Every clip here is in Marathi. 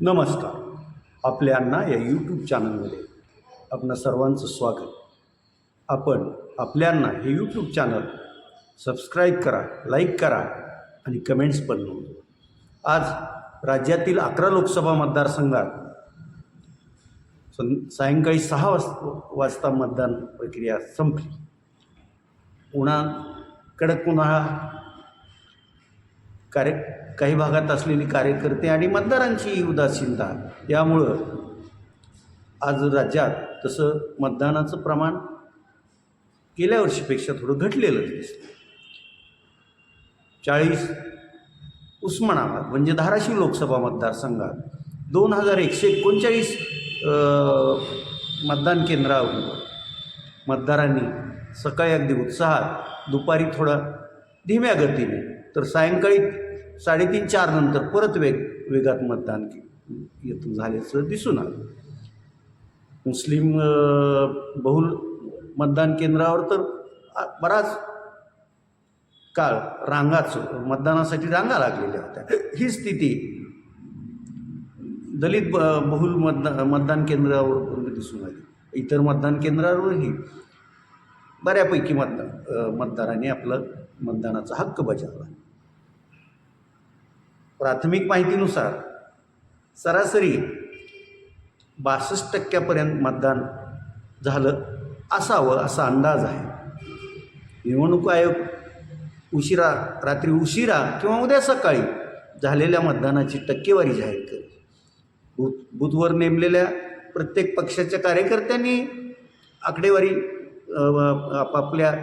नमस्कार. आपल्यांना या यूट्यूब चॅनलमध्ये आपणा सर्वांचं स्वागत. आपण आपल्यांना हे यूट्यूब चॅनल सबस्क्राईब करा लाईक करा आणि कमेंट्स पण नोंदवा. आज राज्यातील अकरा लोकसभा मतदारसंघात सं सायंकाळी सहा वाज वाजता मतदान प्रक्रिया संपली. उन्हा कडक उन्हाळा कार्य काही भागात असलेली कार्यकर्ते आणि मतदारांची उदासीनता यामुळं आज राज्यात तसं मतदानाचं प्रमाण गेल्या वर्षीपेक्षा थोडं घटलेलं दिसतं चाळीस उस्मानाबाद म्हणजे धाराशिव लोकसभा मतदारसंघात दोन हजार एकशे एकोणचाळीस मतदान केंद्रावर मतदारांनी सकाळी अगदी उत्साहात दुपारी थोडा धीम्या गतीने तर सायंकाळी साडेतीन चार नंतर परत वेग वेगात मतदान येतून येथून झाल्याचं दिसून आलं. मुस्लिम बहुल मतदान केंद्रावर तर बराच काळ रांगाच मतदानासाठी रांगा लागलेल्या होत्या. ही स्थिती दलित ब बहुल मतदा मतदान केंद्रावर दिसून आली. इतर मतदान केंद्रावरही बऱ्यापैकी मतदान मतदारांनी आपलं मतदानाचा हक्क बजावला. प्राथमिक माहितीनुसार सरासरी बासष्ट टक्क्यापर्यंत मतदान झालं असावं असा अंदाज आहे. निवडणूक आयोग उशिरा रात्री उशिरा किंवा उद्या सकाळी झालेल्या मतदानाची टक्केवारी जाहीर करेल. बूथ बूथवर नेमलेल्या प्रत्येक पक्षाच्या कार्यकर्त्यांनी आकडेवारी आपापल्या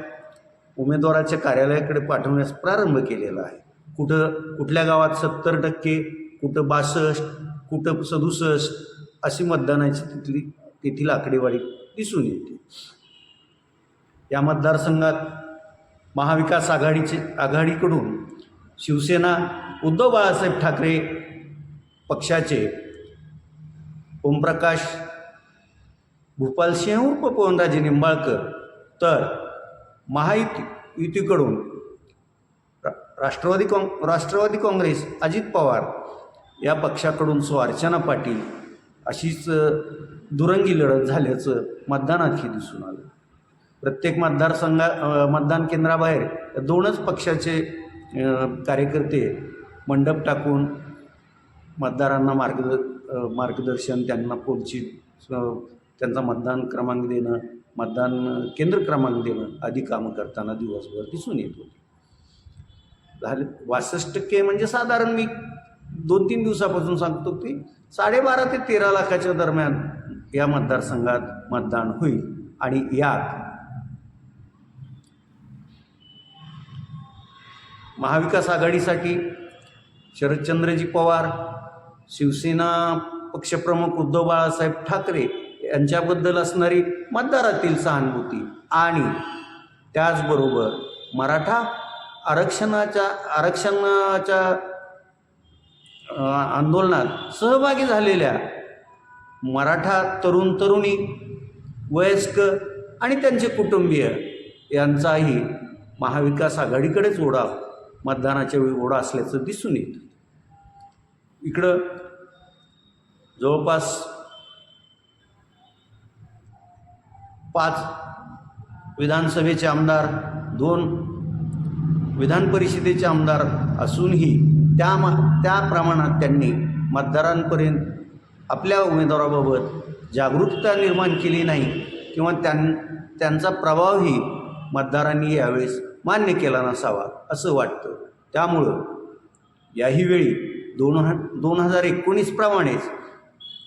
उमेदवाराच्या कार्यालयाकडे पाठवण्यास प्रारंभ केलेला आहे. कुठं कुठल्या गावात सत्तर टक्के कुठं बासष्ट कुठं सदुसष्ट अशी मतदानाची तिथली तेथील आकडेवारी दिसून येते. या मतदारसंघात महाविकास आघाडीचे आघाडीकडून शिवसेना उद्धव बाळासाहेब ठाकरे पक्षाचे ओमप्रकाश भूपालसिंह उर्फ पवनराजे निंबाळकर तर महायुती युतीकडून राष्ट्रवादी काँ राष्ट्रवादी काँग्रेस अजित पवार या पक्षाकडून सो अर्चना पाटील अशीच दुरंगी लढत झाल्याचं मतदानातही दिसून आलं. प्रत्येक मतदारसंघा मतदान केंद्राबाहेर दोनच पक्षाचे कार्यकर्ते मंडप टाकून मतदारांना मार्गद मार्गदर्शन त्यांना पुढची त्यांचा मतदान क्रमांक देणं मतदान केंद्र क्रमांक देणं आदी कामं करताना दिवसभर दिसून येत होती. झाले बासष्ट टक्के म्हणजे साधारण मी दोन तीन दिवसापासून सांगतो की साडेबारा ते तेरा लाखाच्या दरम्यान या मतदारसंघात मतदान होईल आणि यात महाविकास आघाडीसाठी शरदचंद्रजी पवार शिवसेना पक्षप्रमुख उद्धव बाळासाहेब ठाकरे यांच्याबद्दल असणारी मतदारातील सहानुभूती आणि त्याचबरोबर मराठा आरक्षणाच्या आरक्षणाच्या आंदोलनात सहभागी झालेल्या मराठा तरुण तरुणी वयस्क आणि त्यांचे कुटुंबीय यांचाही महाविकास आघाडीकडेच ओढा मतदानाच्या वेळी ओढा असल्याचं दिसून येतं. इकडं जवळपास पाच विधानसभेचे आमदार दोन विधान परिषदेचे आमदार असूनही त्या मा त्या प्रमाणात त्यांनी मतदारांपर्यंत आपल्या उमेदवाराबाबत जागरूकता निर्माण केली नाही किंवा त्यां त्यांचा प्रभावही मतदारांनी यावेळेस मान्य केला नसावा असं वाटतं. त्यामुळं याही वेळी दोन ह दोन हजार एकोणीसप्रमाणेच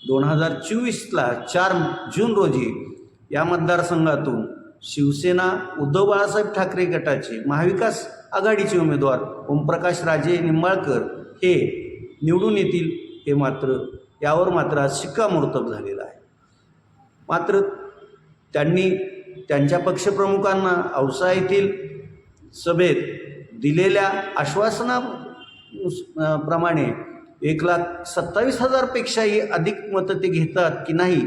दोन हजार चोवीसला चार जून रोजी या मतदारसंघातून शिवसेना उद्धव बाळासाहेब ठाकरे गटाचे महाविकास आघाडीचे उमेदवार ओमप्रकाश राजे निंबाळकर हे निवडून येतील हे मात्र यावर मात्र आज शिक्कामोर्तब झालेलं आहे. मात्र त्यांनी त्यांच्या पक्षप्रमुखांना औसा येथील सभेत दिलेल्या आश्वासना प्रमाणे एक लाख सत्तावीस हजारपेक्षाही अधिक मतं ते घेतात की नाही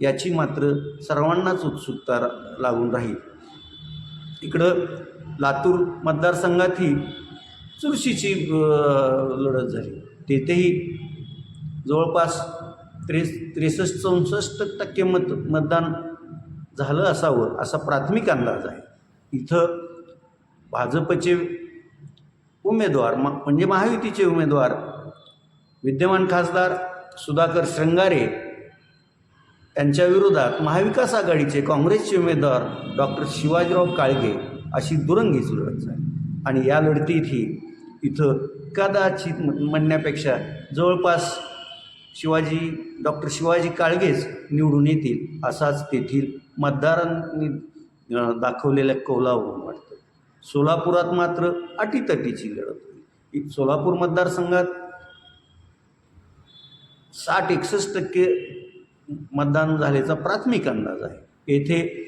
याची मात्र सर्वांनाच उत्सुकता लागून राहील. इकडं लातूर मतदारसंघातही चुरशीची लढत झाली. तेथेही जवळपास त्रेस त्रेसष्ट चौसष्ट टक्के मत मतदान झालं असावं असा प्राथमिक अंदाज आहे. इथं भाजपचे उमेदवार म म्हणजे महायुतीचे उमेदवार विद्यमान खासदार सुधाकर श्रंगारे यांच्या विरोधात महाविकास आघाडीचे काँग्रेसचे उमेदवार डॉक्टर शिवाजीराव काळगे अशी दुरंगीच लढत झाली. आणि या लढतीतही इथं कदाचित म्हणण्यापेक्षा जवळपास शिवाजी डॉक्टर शिवाजी काळगेच निवडून येतील असाच तेथील मतदारांनी दाखवलेल्या कौलावरून वाटतं. सोलापुरात मात्र अटीतटीची लढत होईल सोलापूर मतदारसंघात साठ एकसष्ट टक्के मतदान झाल्याचा प्राथमिक अंदाज आहे. येथे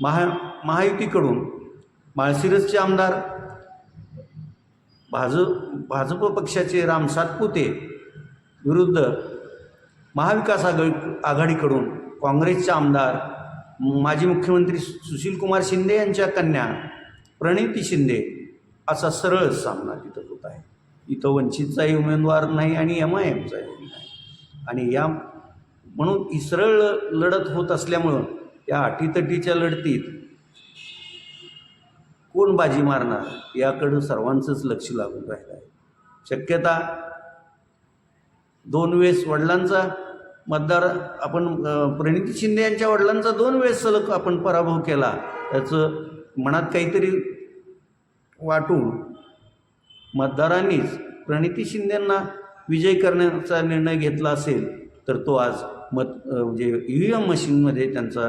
महा महायुतीकडून माळशिरसचे आमदार भाजप भाजप पक्षाचे राम सातपुते विरुद्ध महाविकास आघाडी आघाडीकडून काँग्रेसचे आमदार माजी मुख्यमंत्री सु- सुशीलकुमार शिंदे यांच्या कन्या प्रणिती शिंदे असा सरळ सामना तिथं होत आहे. इथं वंचितचाही उमेदवार नाही आणि एम आय एमचाही नाही. आणि या म्हणून इसरळ लढत होत असल्यामुळं या अटीतटीच्या लढतीत कोण बाजी मारणार याकडं सर्वांचंच लक्ष लागून राहिलं आहे. शक्यता दोन वेळेस वडिलांचा मतदार आपण प्रणिती शिंदे यांच्या वडिलांचा दोन वेळेस सलग आपण पराभव केला त्याचं मनात काहीतरी वाटून मतदारांनीच प्रणिती शिंदेंना विजय करण्याचा निर्णय घेतला असेल तर तो आज मत जे म्हणजे ई व्ही एम मशीनमध्ये त्यांचा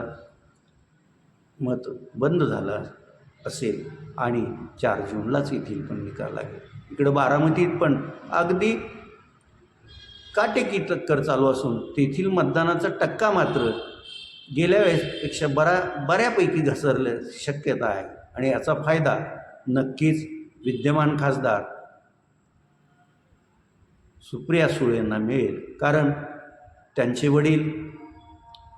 मत बंद झाला असेल आणि चार जूनलाच येथील पण निकाल लागेल. इकडं बारामतीत पण अगदी काटेकी टक्कर चालू असून तेथील मतदानाचा टक्का मात्र गेल्या वेळेसपेक्षा बरा बऱ्यापैकी घसरल्या शक्यता आहे आणि याचा फायदा नक्कीच विद्यमान खासदार सुप्रिया सुळेंना यांना मिळेल. कारण त्यांचे वडील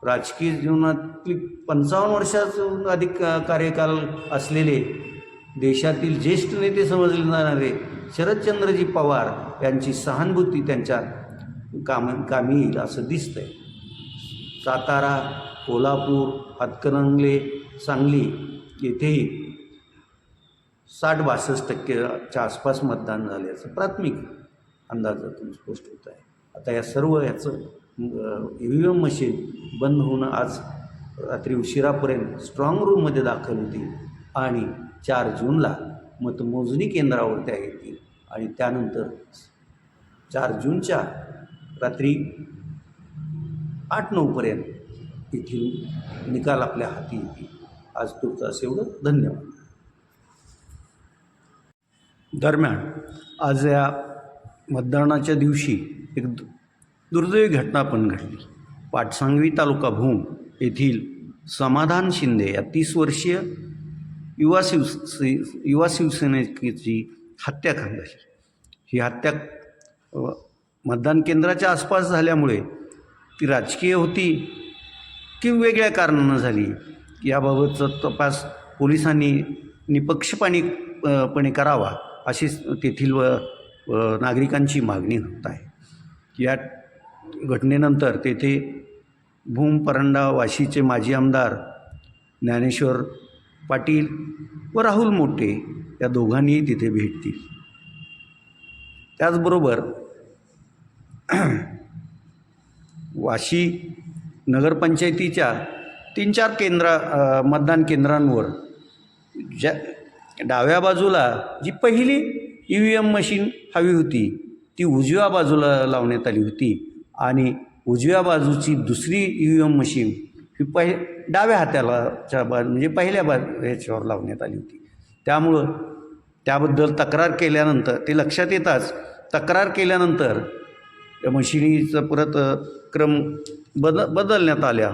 राजकीय जीवनातली पंचावन्न वर्षाचं अधिक कार्यकाल असलेले देशातील ज्येष्ठ नेते समजले जाणारे शरदचंद्रजी पवार यांची सहानुभूती त्यांच्या काम कामी येईल असं दिसतंय. सातारा कोल्हापूर हातकणंगले सांगली येथेही साठ बासष्ट टक्केच्या आसपास मतदान झाल्याचं प्राथमिक अंदाजातून स्पष्ट होत आहे. आता या सर्व याचं ई व्ही एम मशीन बंद होणं आज रात्री उशिरापर्यंत स्ट्रॉंग रूममध्ये दाखल होतील आणि चार जूनला मतमोजणी केंद्रावर त्या येतील आणि त्यानंतर चार जूनच्या रात्री आठ नऊपर्यंत येथील निकाल आपल्या हाती येतील. आज तुमचं एवढं धन्यवाद. दरम्यान आज या मतदानाच्या दिवशी एक दुर्दैवी घटना पण घडली. पाटसांगवी तालुका भूम येथील समाधान शिंदे या तीस वर्षीय युवा शिवसे युवा शिवसेनेची हत्या झाली. ही हत्या मतदान केंद्राच्या आसपास झाल्यामुळे ती राजकीय होती की वेगळ्या कारणानं झाली. याबाबतचा तपास पोलिसांनी निपक्षपाणी पणे करावा अशी तेथील व नागरिकांची मागणी होत आहे. या घटनेनंतर तेथे भूम परंडा वाशीचे माजी आमदार ज्ञानेश्वर पाटील व राहुल मोठे या दोघांनीही तिथे भेटतील. त्याचबरोबर वाशी नगरपंचायतीच्या तीन चार केंद्रा मतदान केंद्रांवर ज्या डाव्या बाजूला जी पहिली ई व्ही एम मशीन हवी होती ती उजव्या बाजूला लावण्यात आली होती. आणि उजव्या बाजूची दुसरी ई एम मशीन ही पहि डाव्या हातालाच्या बा म्हणजे पहिल्या बा ह्याच्यावर लावण्यात आली होती. त्यामुळं त्याबद्दल तक्रार केल्यानंतर ते लक्षात येताच तक्रार केल्यानंतर त्या मशिनीचं परत क्रम बद बदलण्यात आल्या.